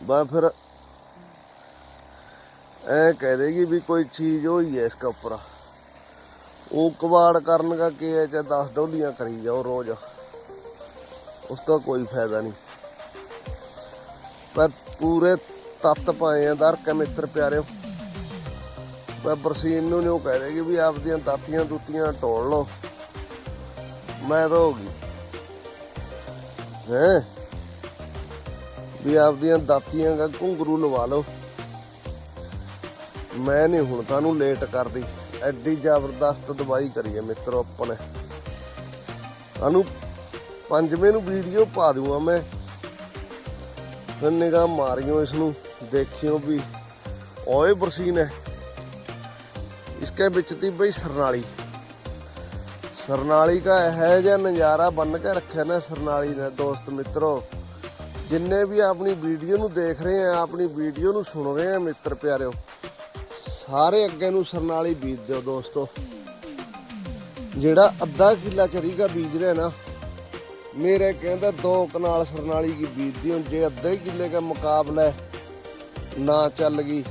ਬਾ ਫਿਰ ਐ ਕਹਿ ਦੇਗੀ ਵੀ ਕੋਈ ਚੀਜ਼ ਹੋਈ ਹੈ ਇਸ ਉੱਪਰ ਉਹ ਕਵਾੜ ਕਰਨ ਦਾ ਕੀ ਹੈ ਜਾਂ 10 ਡੋਲੀਆਂ ਕਰੀ ਜਾਓ ਰੋਜ਼। ਉਸ ਦਾ ਕੋਈ ਫਾਇਦਾ ਨਹੀਂ। ਪਰ ਪੂਰੇ ਤੱਤ ਪਾਏ ਆ ਦਰ ਕੇ ਮਿੱਤਰ ਪਿਆਰਿਓ। ਮੈਂ ਬਰਸੀਨ ਨੂੰ ਨਿਉ ਕਹਿ ਦੇਗੀ ਵੀ ਆਪਦੀਆਂ ਦਾਤੀਆਂ ਦੁੱਤੀਆਂ ਟੋਲ ਲਓ। ਮੈਂ ਤਾਂ ਹੋ ਗਈ। ਹੈ? ਵੀ ਆਪਦੀਆਂ ਦਾਤੀਆਂ ਦਾ ਘੁੰਗਰੂ ਲਵਾ ਲਓ। ਮੈਂ ਨਹੀਂ ਹੁਣ ਤੁਹਾਨੂੰ ਲੇਟ ਕਰਦੀ। ਐਡੀ ਜ਼ਬਰਦਸਤ ਦਵਾਈ ਕਰੀਏ ਮਿੱਤਰੋ ਆਪਾਂ ਨੇ ਤੁਹਾਨੂੰ ਪੰਜਵੇਂ ਨੂੰ ਵੀਡੀਓ ਪਾ ਦੂੰਗਾ ਮੈਂ। ਫਿਰ ਨਿਗਾਹ ਮਾਰਿਓ ਇਸ ਨੂੰ ਦੇਖਿਓ ਵੀ ਓਏ ਬਰਸੀਨ ਹੈ। ਇਸਕੇ ਵਿੱਚ ਤੀ ਬਈ ਸਰਨਾਲੀ। ਸਰਨਾਲੀ ਦਾ ਹੈ ਜਿਹਾ ਨਜ਼ਾਰਾ ਬੰਨ ਕੇ ਰੱਖਿਆ ਨਾ ਸਰਨਾਲੀ ਨੇ ਦੋਸਤ ਮਿੱਤਰੋ। ਜਿੰਨੇ ਵੀ ਆਪਣੀ ਵੀਡੀਓ ਨੂੰ ਦੇਖ ਰਹੇ ਆ, ਆਪਣੀ ਵੀਡੀਓ ਨੂੰ ਸੁਣ ਰਹੇ ਆ ਮਿੱਤਰ ਪਿਆਰਿਓ, ਸਾਰੇ ਅੱਗੇ ਨੂੰ ਸਰਨਾਲੀ ਬੀਜ ਦਿਓ ਦੋਸਤੋ। ਜਿਹੜਾ ਅੱਧਾ ਕਿੱਲਾ ਚਰੀਗਾ ਬੀਜ ਰਿਹਾ ਨਾ, ਮੇਰੇ ਕਹਿੰਦਾ ਦੋ ਕਨਾਲ ਸਰਨਾਲੀ ਕੀ ਬੀਜਦੀ ਹੁਣ, ਜੇ ਅੱਧੇ ਕਿੱਲੇ ਦਾ ਮੁਕਾਬਲਾ ਨਾ ਚੱਲ ਗਈ,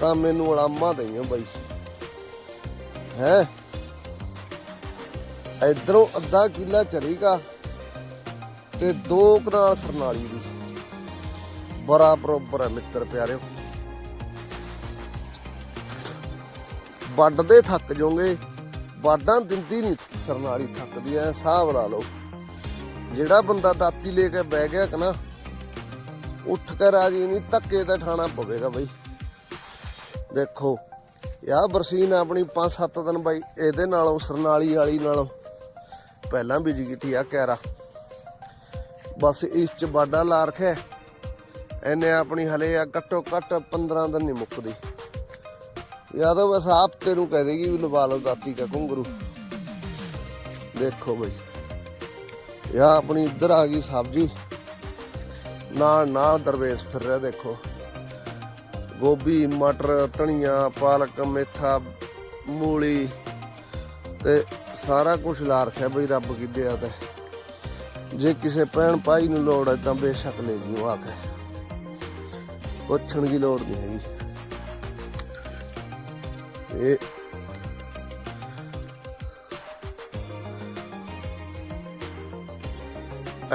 ਤਾਂ ਮੈਨੂੰ ਅਲਾਮਾ ਦਈਓ ਬਾਈ। ਹੈ? ਇਧਰੋਂ ਅੱਧਾ ਕਿੱਲਾ ਚਰੀਗਾ ਤੇ ਦੋ ਕਨਾਲ ਸਰਨਾਲੀ ਦੀ ਬੜਾ ਬਰੋਬਰ ਹੈ ਮਿੱਤਰ ਪਿਆਰਿਓ। ਵੱਢਦੇ ਥੱਕ ਜਾਓਗੇ, ਵਾਢਾਂ ਦਿੰਦੀ ਨਹੀਂ ਸਰਨਾਲੀ ਥੱਕਦੀ ਐ, ਹਿਸਾਬ ਲਾ ਲਓ। ਜਿਹੜਾ ਬੰਦਾ ਦਾਤੀ ਲੈ ਕੇ ਬਹਿ ਗਿਆ ਕਿ ਨਾ, ਉੱਠ ਕੇ ਰਾਜੀ ਨਹੀਂ, ਧੱਕੇ ਤੇ ਠਾਣਾ ਪਵੇਗਾ ਬਈ। ਦੇਖੋ ਯਾ ਬਰਸੀਨ ਆਪਣੀ 5-7 ਦਿਨ ਬਾਈ, ਇਹਦੇ ਨਾਲੋਂ, ਸਰਨਾਲੀ ਵਾਲੀ ਨਾਲੋਂ, ਪਹਿਲਾਂ ਬੀਜੀ ਗਈ ਆ ਕੈਰਾ। ਬਸ ਇਸ ਚ ਬਾਡਾ ਲਾ ਰਖਿਆ। ਇਹਨੇ ਆਪਣੀ ਹਲੇ ਆ ਘੱਟੋ ਘੱਟ 15 ਦਿਨ ਨਹੀਂ ਮੁੱਕਦੀ। ਜਾਂ ਤਾਂ ਬਸ ਆਪ ਤੈਨੂੰ ਕਹਿ ਦੇਗੀ ਵੀ ਲਵਾ ਲਓ ਦਾਤੀ ਕਾ ਘੁੰਗਰੂ। ਦੇਖੋ ਬਈ। ਇਹ ਆਪਣੀ ਇੱਧਰ ਆ ਗਈ ਸਬਜ਼ੀ। ਨਾਲ ਨਾਲ ਦਰਵੇਸ਼ ਫਿਰ ਰਿਹਾ, ਦੇਖੋ। ਗੋਭੀ, ਮਟਰ, ਧਨੀਆ, ਪਾਲਕ, ਮੇਥਾ, ਮੂਲੀ ਤੇ ਸਾਰਾ ਕੁਝ ਲਾ ਰੱਖਿਆ ਬਈ ਰੱਬ ਕੀ ਦਿਆ ਤੇ। ਜੇ ਕਿਸੇ ਭੈਣ ਭਾਈ ਨੂੰ ਲੋੜ ਹੈ ਤਾਂ ਬੇਸ਼ੱਕ ਲੈ ਜਿਓ, ਆ ਕੇ। ਪੁੱਛਣ ਦੀ ਲੋੜ ਨਹੀਂ ਹੈਗੀ। ਇਹ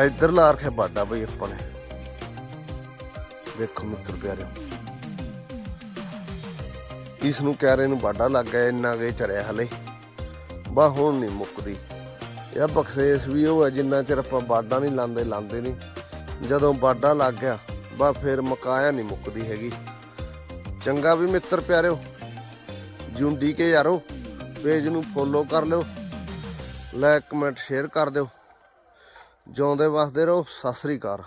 ਇੱਧਰ ਲਾ ਰੱਖਿਆ ਬਾਡਾ ਬਈ ਆਪਾਂ ਨੇ। ਦੇਖੋ ਮਿੱਤਰ ਪਿਆਰਿਓ। ਇਸ ਨੂੰ ਕਹਿ ਰਹੇ ਨੂੰ ਬਾਡਾ ਲੱਗ ਗਿਆ, ਇੰਨਾ ਗੇ ਚਰਿਆ ਹਲੇ। ਬਾ ਹੁਣ ਨਹੀਂ ਮੁੱਕਦੀ। ਇਹ ਬਖਸ਼ੇਸ਼ ਵੀ ਉਹ ਹੈ, ਜਿੰਨਾ ਚਿਰ ਆਪਾਂ ਬਾਡਾ ਨਹੀਂ ਲਾਉਂਦੇ ਲਾਉਂਦੇ ਨਹੀਂ। ਜਦੋਂ ਬਾਡਾ ਲੱਗ ਗਿਆ ਬਾ ਫਿਰ ਮਕਾਇਆ ਨਹੀਂ ਮੁੱਕਦੀ ਹੈਗੀ। ਚੰਗਾ ਵੀ ਮਿੱਤਰ ਪਿਆਰਿਓ ਜੁੰਡੀ ਕੇ ਯਾਰੋ, ਪੇਜ ਨੂੰ ਫੋਲੋ ਕਰ ਲਿਓ ਲਾਈਕ ਕਮੈਂਟ ਸ਼ੇਅਰ ਕਰ ਦਿਓ। ਜਿਉਂਦੇ ਵਸਦੇ ਰਹੋ, ਸਤਿ ਸ੍ਰੀ ਅਕਾਲ।